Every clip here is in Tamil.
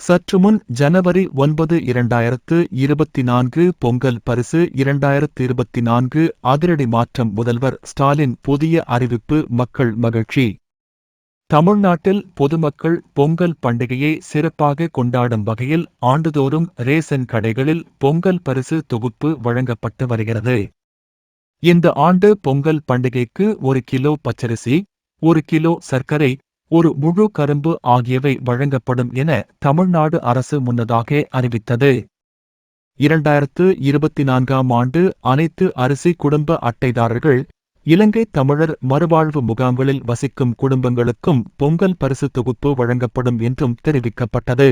சற்றுமுன் ஜனவரி ஒன்பது இரண்டாயிரத்து இருபத்தி நான்கு பொங்கல் பரிசு இரண்டாயிரத்து இருபத்தி நான்கு அதிரடி மாற்றம் முதல்வர் ஸ்டாலின் புதிய அறிவிப்பு மக்கள் மகிழ்ச்சி. தமிழ்நாட்டில் பொதுமக்கள் பொங்கல் பண்டிகையை சிறப்பாக கொண்டாடும் வகையில் ஆண்டுதோறும் ரேசன் கடைகளில் பொங்கல் பரிசு தொகுப்பு வழங்கப்பட்டு வருகிறது. இந்த ஆண்டு பொங்கல் பண்டிகைக்கு ஒரு கிலோ பச்சரிசி ஒரு கிலோ சர்க்கரை ஒரு முழு கரும்பு ஆகியவை வழங்கப்படும் என தமிழ்நாடு அரசு முன்னதாக அறிவித்தது. இரண்டாயிரத்து இருபத்தி நான்காம் ஆண்டு அனைத்து அரிசி குடும்ப அட்டைதாரர்கள் இலங்கை தமிழர் மறுவாழ்வு முகாம்களில் வசிக்கும் குடும்பங்களுக்கும் பொங்கல் பரிசு தொகுப்பு வழங்கப்படும் என்றும் தெரிவிக்கப்பட்டது.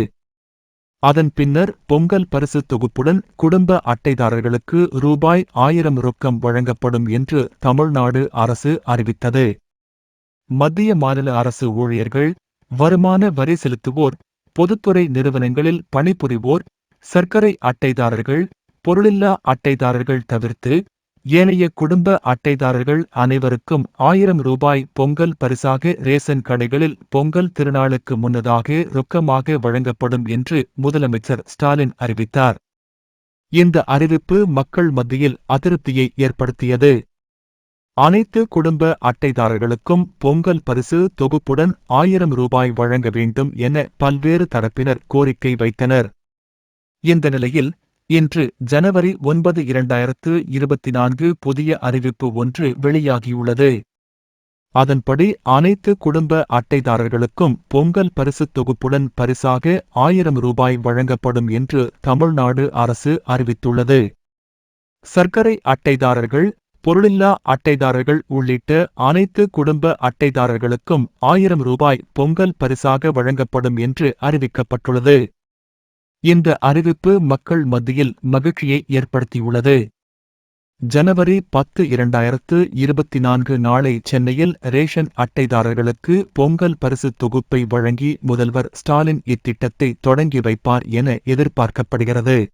அதன் பின்னர் பொங்கல் பரிசு தொகுப்புடன் குடும்ப அட்டைதாரர்களுக்கு ரூபாய் ஆயிரம் ரொக்கம் வழங்கப்படும் என்று தமிழ்நாடு அரசு அறிவித்தது. மத்திய மாநில அரசு ஊழியர்கள் வருமான வரி செலுத்துவோர் பொதுத்துறை நிறுவனங்களில் பணிபுரிவோர் சர்க்கரை அட்டைதாரர்கள் பொருளில்லா அட்டைதாரர்கள் தவிர்த்து ஏனைய குடும்ப அட்டைதாரர்கள் அனைவருக்கும் ஆயிரம் ரூபாய் பொங்கல் பரிசாக ரேசன் கடைகளில் பொங்கல் திருநாளுக்கு முன்னதாக ரொக்கமாக வழங்கப்படும் என்று முதலமைச்சர் ஸ்டாலின் அறிவித்தார். இந்த அறிவிப்பு மக்கள் மத்தியில் அதிருப்தியை ஏற்படுத்தியது. அனைத்து குடும்ப அட்டைதாரர்களுக்கும் பொங்கல் பரிசு தொகுப்புடன் ஆயிரம் ரூபாய் வழங்க வேண்டும் என பல்வேறு தரப்பினர் கோரிக்கை வைத்தனர். இந்த நிலையில் இன்று ஜனவரி ஒன்பது இரண்டாயிரத்து இருபத்தி நான்கு புதிய அறிவிப்பு ஒன்று வெளியாகியுள்ளது. அதன்படி அனைத்து குடும்ப அட்டைதாரர்களுக்கும் பொங்கல் பரிசு தொகுப்புடன் பரிசாக ஆயிரம் ரூபாய் வழங்கப்படும் என்று தமிழ்நாடு அரசு அறிவித்துள்ளது. சர்க்கரை அட்டைதாரர்கள் பொருளில்லா அட்டைதாரர்கள் உள்ளிட்ட அனைத்து குடும்ப அட்டைதாரர்களுக்கும் ஆயிரம் ரூபாய் பொங்கல் பரிசாக வழங்கப்படும் என்று அறிவிக்கப்பட்டுள்ளது. இந்த அறிவிப்பு மக்கள் மத்தியில் மகிழ்ச்சியை ஏற்படுத்தியுள்ளது. ஜனவரி பத்து இரண்டாயிரத்து இருபத்தி நான்கு நாளை சென்னையில் ரேஷன் அட்டைதாரர்களுக்கு பொங்கல் பரிசு தொகுப்பை வழங்கி முதல்வர் ஸ்டாலின் இத்திட்டத்தை தொடங்கி வைப்பார் என எதிர்பார்க்கப்படுகிறது.